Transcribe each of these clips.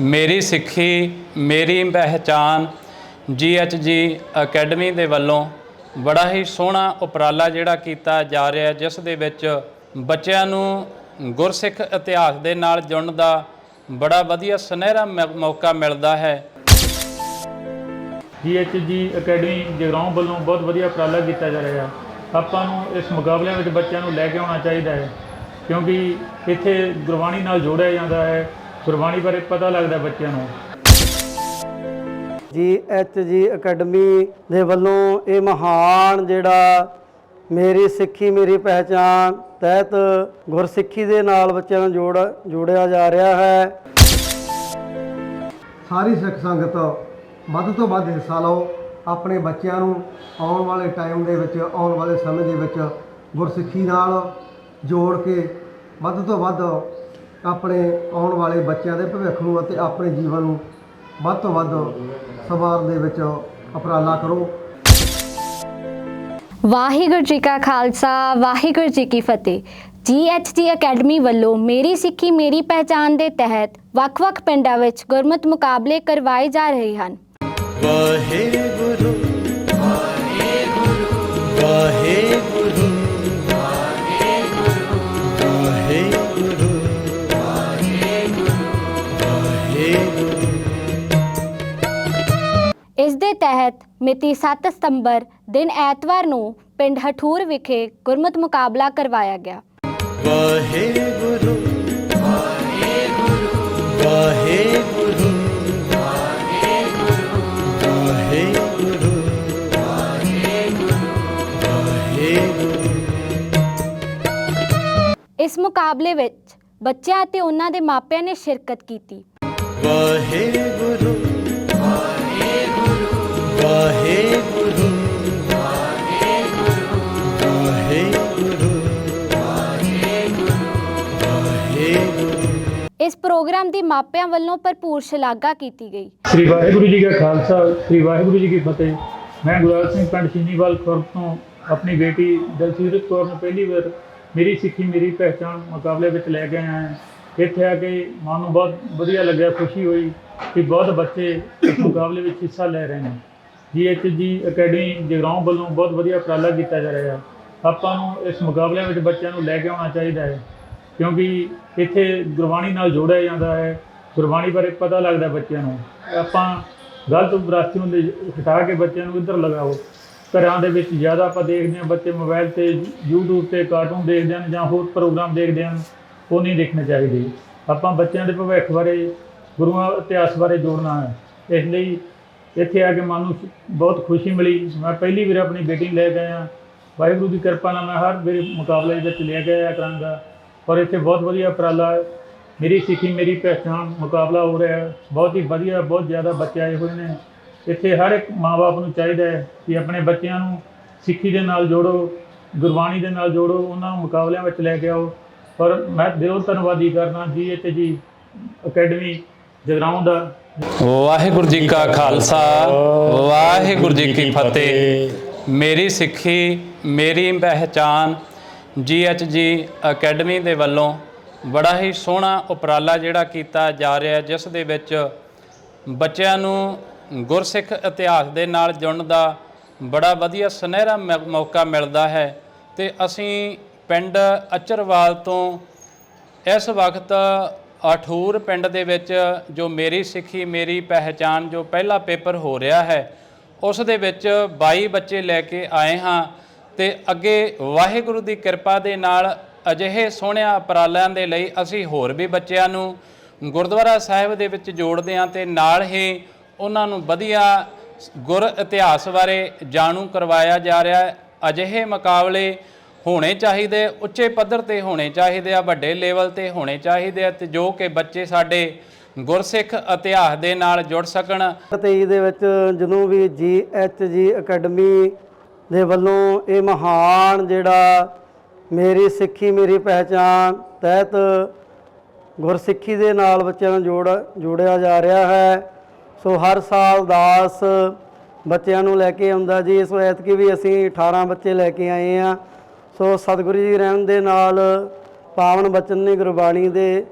ਮੇਰੀ ਸਿੱਖੀ, ਮੇਰੀ ਪਹਿਚਾਨ ਜੀ ਅਕੈਡਮੀ ਦੇ ਵੱਲੋਂ ਬੜਾ ਹੀ ਸੋਹਣਾ ਉਪਰਾਲਾ ਜਿਹੜਾ ਕੀਤਾ ਜਾ ਰਿਹਾ ਜਿਸ ਦੇ ਵਿੱਚ ਬੱਚਿਆਂ ਨੂੰ ਗੁਰਸਿੱਖ ਇਤਿਹਾਸ ਦੇ ਨਾਲ ਜੁੜਨ ਦਾ ਬੜਾ ਵਧੀਆ ਸੁਨਹਿਰਾ ਮੌ- ਮੌਕਾ ਮਿਲਦਾ ਹੈ। ਜੀਐਚਜੀ ਅਕੈਡਮੀ ਜਗਰਾਉਂ ਵੱਲੋਂ ਬਹੁਤ ਵਧੀਆ ਉਪਰਾਲਾ ਕੀਤਾ ਜਾ ਰਿਹਾ ਆਪਾਂ ਨੂੰ ਇਸ ਮੁਕਾਬਲਿਆਂ ਵਿੱਚ ਬੱਚਿਆਂ ਨੂੰ ਲੈ ਕੇ ਆਉਣਾ ਚਾਹੀਦਾ ਹੈ, ਕਿਉਂਕਿ ਇੱਥੇ ਗੁਰਬਾਣੀ ਨਾਲ ਜੋੜਿਆ ਜਾਂਦਾ ਹੈ ਗੁਰਬਾਣੀ ਬਾਰੇ ਪਤਾ ਲੱਗਦਾ ਬੱਚਿਆਂ ਨੂੰ। ਜੀ ਐਚ ਜੀ ਅਕੈਡਮੀ ਦੇ ਵੱਲੋਂ ਇਹ ਮਹਾਨ ਜਿਹੜਾ ਮੇਰੀ ਸਿੱਖੀ ਮੇਰੀ ਪਹਿਚਾਨ ਤਹਿਤ ਗੁਰਸਿੱਖੀ ਦੇ ਨਾਲ ਬੱਚਿਆਂ ਨੂੰ ਜੋੜ ਜੋੜਿਆ ਜਾ ਰਿਹਾ ਹੈ। ਸਾਰੀ ਸਿੱਖ ਸੰਗਤ ਵੱਧ ਤੋਂ ਵੱਧ ਹਿੱਸਾ ਲਓ। ਆਪਣੇ ਬੱਚਿਆਂ ਨੂੰ ਆਉਣ ਵਾਲੇ ਟਾਈਮ ਦੇ ਵਿੱਚ ਆਉਣ ਵਾਲੇ ਸਮੇਂ ਦੇ ਵਿੱਚ ਗੁਰਸਿੱਖੀ ਨਾਲ ਜੋੜ ਕੇ ਵੱਧ ਤੋਂ ਵੱਧ ਆਪਣੇ ਆਉਣ ਵਾਲੇ ਬੱਚਿਆਂ ਦੇ ਭਵਿੱਖ ਨੂੰ ਅਤੇ ਆਪਣੇ ਜੀਵਨ ਨੂੰ ਵੱਧ ਤੋਂ ਵੱਧ ਸਵਾਰ ਦੇ ਵਿੱਚ ਉਪਰਾਲਾ ਕਰੋ। ਵਾਹਿਗੁਰੂ ਜੀ ਕਾ ਖਾਲਸਾ ਵਾਹਿਗੁਰੂ ਜੀ ਕੀ ਫਤਿਹ। ਜੀਐਚਡੀ ਅਕੈਡਮੀ ਵੱਲੋਂ ਮੇਰੀ ਸਿੱਖੀ ਮੇਰੀ ਪਹਿਚਾਨ ਦੇ ਤਹਿਤ ਵੱਖ-ਵੱਖ ਪਿੰਡਾਂ ਵਿੱਚ ਗੁਰਮਤ ਮੁਕਾਬਲੇ ਕਰਵਾਏ ਜਾ ਰਹੇ ਹਨ। ਵਾਹਿਗੁਰੂ ਵਾਹਿਗੁਰੂ ਵਾਹਿਗੁਰੂ ਮਿਤੀ 7 ਸਤੰਬਰ ਦਿਨ ਐਤਵਾਰ ਨੂੰ ਪਿੰਡ ਹਠੂਰ ਵਿਖੇ ਗੁਰਮਤ ਮੁਕਾਬਲਾ ਕਰਵਾਇਆ ਗਿਆ। ਵਾਹਿਗੁਰੂ ਵਾਹਿਗੁਰੂ ਵਾਹਿਗੁਰੂ ਵਾਹਿਗੁਰੂ। ਵਾਹਿਗੁਰੂ ਇਸ ਮੁਕਾਬਲੇ ਵਿੱਚ ਬੱਚਿਆਂ ਅਤੇ ਉਹਨਾਂ ਦੇ ਮਾਪਿਆਂ ਨੇ ਸ਼ਿਰਕਤ ਕੀਤੀ। ਵਾਹਿਗੁਰੂ ਵਾਹਿਗੁਰੂ ਇਸ ਪ੍ਰੋਗਰਾਮ ਦੀ ਮਾਪਿਆਂ ਵੱਲੋਂ ਭਰਪੂਰ ਸ਼ਲਾਘਾ ਕੀਤੀ ਗਈ। ਸ੍ਰੀ ਵਾਹਿਗੁਰੂ ਜੀ ਕਾ ਖਾਲਸਾ, ਸ੍ਰੀ ਵਾਹਿਗੁਰੂ ਜੀ ਕੀ ਫਤਿਹ। ਮੈਂ ਗੁਰਦਾਸ ਸਿੰਘ ਪਿੰਡ ਚੀਨੀਵਾਲ ਖੁਰਦ ਤੋਂ ਆਪਣੀ ਬੇਟੀ ਦਲਸੀਰਤ ਕੌਰ ਨੂੰ ਪਹਿਲੀ ਵਾਰ ਮੇਰੀ ਸਿੱਖੀ, ਮੇਰੀ ਪਹਿਚਾਣ ਮੁਕਾਬਲੇ ਵਿੱਚ ਲੈ ਕੇ ਆਇਆ ਹਾਂ। ਇੱਥੇ ਆ ਕੇ ਮਨ ਨੂੰ ਬਹੁਤ ਵਧੀਆ ਲੱਗਿਆ, ਖੁਸ਼ੀ ਹੋਈ ਕਿ ਬਹੁਤ ਬੱਚੇ ਇਸ ਮੁਕਾਬਲੇ ਵਿੱਚ ਹਿੱਸਾ ਲੈ ਰਹੇ ਨੇ। ਜੀਐਚਜੀ ਅਕੈਡਮੀ ਜਗਰਾਉਂ ਵੱਲੋਂ ਬਹੁਤ ਵਧੀਆ ਉਪਰਾਲਾ ਕੀਤਾ ਜਾ ਰਿਹਾ। ਆਪਾਂ ਨੂੰ ਇਸ ਮੁਕਾਬਲਿਆਂ ਵਿੱਚ ਬੱਚਿਆਂ ਨੂੰ ਲੈ ਕੇ ਆਉਣਾ ਚਾਹੀਦਾ ਹੈ। ਕਿਉਂਕਿ ਇੱਥੇ ਗੁਰਬਾਣੀ ਨਾਲ ਜੋੜਿਆ ਜਾਂਦਾ ਹੈ। ਗੁਰਬਾਣੀ ਬਾਰੇ ਪਤਾ ਲੱਗਦਾ ਬੱਚਿਆਂ ਨੂੰ। ਆਪਾਂ ਗਲਤ ਵਿਰਾਸਤੀ ਨੂੰ ਦੇ- ਹਟਾ ਕੇ ਬੱਚਿਆਂ ਨੂੰ ਇੱਧਰ ਲਗਾਓ। ਘਰਾਂ ਦੇ ਵਿੱਚ ਜ਼ਿਆਦਾ ਆਪਾਂ ਦੇਖਦੇ ਹਾਂ, ਬੱਚੇ ਮੋਬਾਈਲ ਤੇ, YouTube ਤੇ ਕਾਰਟੂਨ ਦੇਖਦੇ ਹਨ ਜਾਂ ਹੋਰ ਪ੍ਰੋਗਰਾਮ ਦੇਖਦੇ ਹਨ, ਉਹ ਨਹੀਂ ਦੇਖਣੇ ਚਾਹੀਦੇ। ਆਪਾਂ ਬੱਚਿਆਂ ਦੇ ਭਵਿੱਖ ਬਾਰੇ, ਗੁਰੂਆਂ ਇਤਿਹਾਸ ਬਾਰੇ ਜੋੜਨਾ ਹੈ। ਇਸ ਲਈ ਇੱਥੇ ਆ ਕੇ ਮਨ ਨੂੰ ਬਹੁਤ ਖੁਸ਼ੀ ਮਿਲੀ। ਮੈਂ ਪਹਿਲੀ ਵਾਰ ਆਪਣੀ ਬੇਟੀ ਲੈ ਕੇ ਆਇਆ। ਵਾਹਿਗੁਰੂ ਦੀ ਕਿਰਪਾ ਨਾਲ ਮੈਂ ਹਰ ਵਾਰੀ ਮੁਕਾਬਲੇ ਵਿੱਚ ਲੈ ਕੇ ਆਇਆ ਕਰਾਂਗਾ। ਔਰ ਇੱਥੇ ਬਹੁਤ ਵਧੀਆ ਉਪਰਾਲਾ ਹੈ। ਮੇਰੀ ਸਿੱਖੀ, ਮੇਰੀ ਪਹਿਚਾਣ, ਮੁਕਾਬਲਾ ਹੋ ਰਿਹਾ ਹੈ। ਬਹੁਤ ਹੀ ਵਧੀਆ, ਬਹੁਤ ਜ਼ਿਆਦਾ ਬੱਚੇ ਆਏ ਹੋਏ ਨੇ। ਇੱਥੇ ਹਰ ਇੱਕ ਮਾਪੇ ਨੂੰ ਚਾਹੀਦਾ ਹੈ ਕਿ ਆਪਣੇ ਬੱਚਿਆਂ ਨੂੰ ਸਿੱਖੀ ਦੇ ਨਾਲ ਜੋੜੋ, ਗੁਰਬਾਣੀ ਦੇ ਨਾਲ ਜੋੜੋ, ਉਹਨਾਂ ਨੂੰ ਮੁਕਾਬਲਿਆਂ ਵਿੱਚ ਲੈ ਕੇ ਆਓ। ਔਰ ਮੈਂ ਦਿਲੋਂ ਧੰਨਵਾਦੀ ਕਰਦਾ ਜੀ ਅਤੇ ਜੀ, ਅਕੈਡਮੀ ਜਗਰਾਉਂ ਦਾ। ਵਾਹਿਗੁਰੂ ਜੀ ਕਾ ਖਾਲਸਾ, ਵਾਹਿਗੁਰੂ ਜੀ ਕੀ ਫਤਿਹ। ਮੇਰੀ ਸਿੱਖੀ, ਮੇਰੀ ਪਹਿਚਾਨ ਜੀ ਅਕੈਡਮੀ ਦੇ ਵੱਲੋਂ ਬੜਾ ਹੀ ਸੋਹਣਾ ਉਪਰਾਲਾ ਜਿਹੜਾ ਕੀਤਾ ਜਾ ਰਿਹਾ ਜਿਸ ਦੇ ਵਿੱਚ ਬੱਚਿਆਂ ਨੂੰ ਗੁਰਸਿੱਖ ਇਤਿਹਾਸ ਦੇ ਨਾਲ ਜੁੜਨ ਦਾ ਬੜਾ ਵਧੀਆ ਸੁਨਹਿਰਾ ਮੌ- ਮੌਕਾ ਮਿਲਦਾ ਹੈ। ਤੇ ਅਸੀਂ ਪਿੰਡ ਅਚਰਵਾਲ ਤੋਂ ਇਸ ਵਕਤ ਅਠੂਰ ਪਿੰਡ ਦੇ ਵਿੱਚ ਜੋ ਮੇਰੀ ਸਿੱਖੀ, ਮੇਰੀ ਪਹਿਚਾਨ ਜੋ ਪਹਿਲਾ ਪੇਪਰ ਹੋ ਰਿਹਾ ਹੈ, ਉਸ ਦੇ ਵਿੱਚ 22 ਬੱਚੇ ਲੈ ਕੇ ਆਏ ਹਾਂ। ਤੇ ਅੱਗੇ ਵਾਹਿਗੁਰੂ ਦੀ ਕਿਰਪਾ ਦੇ ਨਾਲ ਅਜਿਹੇ ਸੋਹਣਿਆਂ ਉਪਰਾਲਿਆਂ ਦੇ ਲਈ ਅਸੀਂ ਹੋਰ ਵੀ ਬੱਚਿਆਂ ਨੂੰ ਗੁਰਦੁਆਰਾ ਸਾਹਿਬ ਦੇ ਵਿੱਚ ਜੋੜਦੇ ਹਾਂ ਤੇ ਨਾਲ ਹੀ ਉਹਨਾਂ ਨੂੰ ਵਧੀਆ ਗੁਰ ਇਤਿਹਾਸ ਬਾਰੇ ਜਾਣੂ ਕਰਵਾਇਆ ਜਾ ਰਿਹਾ ਹੈ। ਅਜਿਹੇ ਮੁਕਾਬਲੇ ਹੋਣੇ ਚਾਹੀਦੇ, ਉੱਚੇ ਪੱਧਰ ਤੇ ਹੋਣੇ ਚਾਹੀਦੇ ਆ, ਵੱਡੇ ਲੈਵਲ ਤੇ ਹੋਣੇ ਚਾਹੀਦੇ ਆ ਤੇ ਜੋ ਕਿ ਬੱਚੇ ਸਾਡੇ ਗੁਰਸਿੱਖ ਇਤਿਹਾਸ ਦੇ ਨਾਲ ਜੁੜ ਸਕਣ। 23 ਦੇ ਵਿੱਚ ਜਦੋਂ ਵੀ ਜੀ ਐਚ ਜੀ ਅਕੈਡਮੀ ਦੇ ਵੱਲੋਂ ਇਹ ਮਹਾਨ ਜਿਹੜਾ ਮੇਰੀ ਸਿੱਖੀ, ਮੇਰੀ ਪਹਿਚਾਨ ਤਹਿਤ ਗੁਰਸਿੱਖੀ ਦੇ ਨਾਲ ਬੱਚਿਆਂ ਨੂੰ ਜੋੜ, ਜੋੜਿਆ ਜਾ ਰਿਹਾ ਹੈ। ਸੋ ਹਰ ਸਾਲ ਦਾਸ ਬੱਚਿਆਂ ਨੂੰ ਲੈ ਕੇ ਆਉਂਦਾ ਜੀ। ਇਸ ਐਤਕੀ ਵੀ ਅਸੀਂ 18 ਬੱਚੇ ਲੈ ਕੇ ਆਏ ਆ ਸੋ ਸਤਿਗੁਰੂ ਜੀ ਰਹਿਣ ਦੇ ਨਾਲ ਪਾਵਨ ਬਚਨ ਨੇ ਗੁਰਬਾਣੀ ਦੇ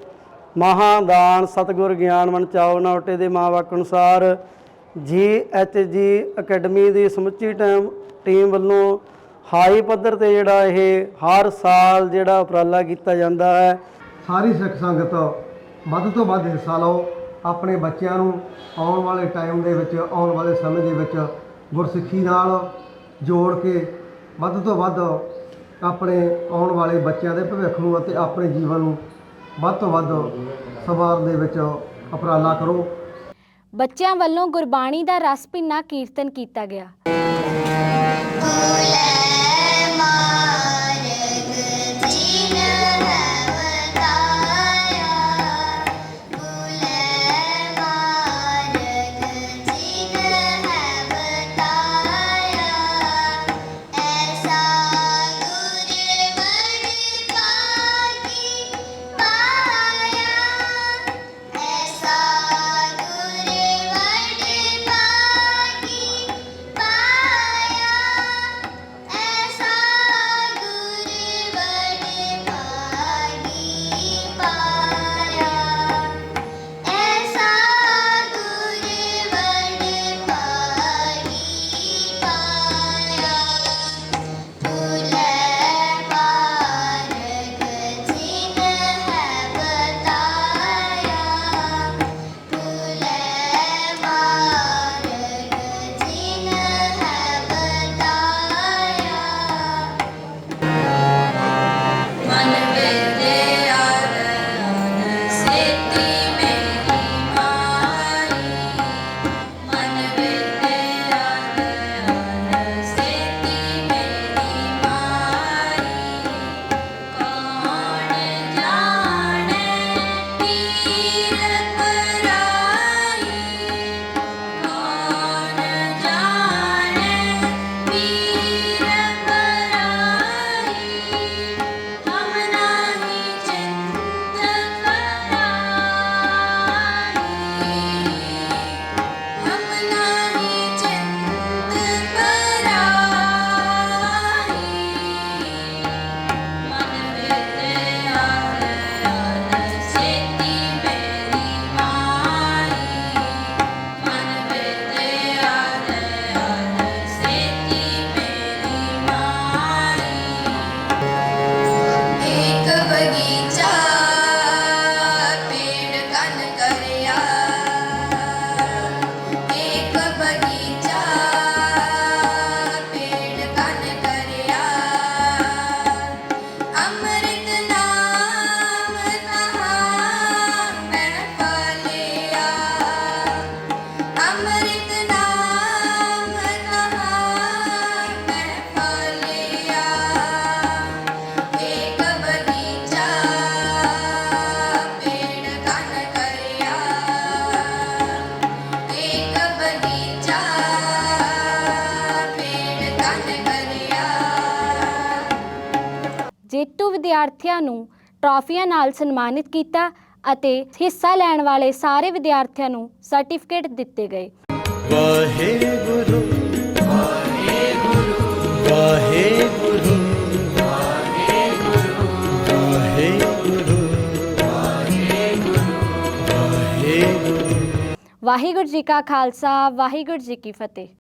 ਮਹਾਦਾਨ ਸਤਿਗੁਰ ਗਿਆਨ ਮਨ ਚਾਓ ਨੌਟੇ ਦੇ ਮਾਂ ਵਾਕ ਅਨੁਸਾਰ ਜੀ ਐਚ ਜੀ ਅਕੈਡਮੀ ਦੀ ਸਮੁੱਚੀ ਟੀਮ ਟੀਮ ਵੱਲੋਂ ਹਾਈ ਪੱਧਰ ਤੇ ਜਿਹੜਾ ਇਹ ਹਰ ਸਾਲ ਜਿਹੜਾ ਉਪਰਾਲਾ ਕੀਤਾ ਜਾਂਦਾ ਹੈ। ਸਾਰੀ ਸਿੱਖ ਸੰਗਤ ਵੱਧ ਤੋਂ ਵੱਧ ਹਿੱਸਾ ਲਓ। ਆਪਣੇ ਬੱਚਿਆਂ ਨੂੰ ਆਉਣ ਵਾਲੇ ਟਾਈਮ ਦੇ ਵਿੱਚ ਆਉਣ ਵਾਲੇ ਸਮੇਂ ਦੇ ਵਿੱਚ ਗੁਰਸਿੱਖੀ ਨਾਲ ਜੋੜ ਕੇ ਵੱਧ ਤੋਂ ਵੱਧ ਆਪਣੇ ਆਉਣ ਵਾਲੇ ਬੱਚਿਆਂ ਦੇ ਭਵਿੱਖ ਨੂੰ ਅਤੇ ਆਪਣੇ ਜੀਵਨ ਨੂੰ ਵੱਧ ਤੋਂ ਵੱਧ ਸਵਾਰ ਦੇ ਵਿੱਚ ਉਪਰਾਲਾ ਕਰੋ। ਬੱਚਿਆਂ ਵੱਲੋਂ ਗੁਰਬਾਣੀ ਦਾ ਰਸ ਭਿੰਨਾ ਕੀਰਤਨ ਕੀਤਾ ਗਿਆ। Pula. ਜੇਤੂ ਵਿਦਿਆਰਥੀਆਂ ਨੂੰ ਟਰਾਫੀਆਂ ਨਾਲ ਸਨਮਾਨਿਤ ਕੀਤਾ ਅਤੇ ਹਿੱਸਾ ਲੈਣ ਵਾਲੇ ਸਾਰੇ ਵਿਦਿਆਰਥੀਆਂ ਨੂੰ ਸਰਟੀਫਿਕੇਟ ਦਿੱਤੇ ਗਏ। ਵਾਹਿਗੁਰੂ ਵਾਹਿਗੁਰੂ ਵਾਹਿਗੁਰੂ ਵਾਹਿਗੁਰੂ ਵਾਹਿਗੁਰੂ। ਵਾਹਿਗੁਰੂ ਜੀ ਕਾ ਖਾਲਸਾ ਵਾਹਿਗੁਰੂ ਜੀ ਕੀ ਫਤਿਹ।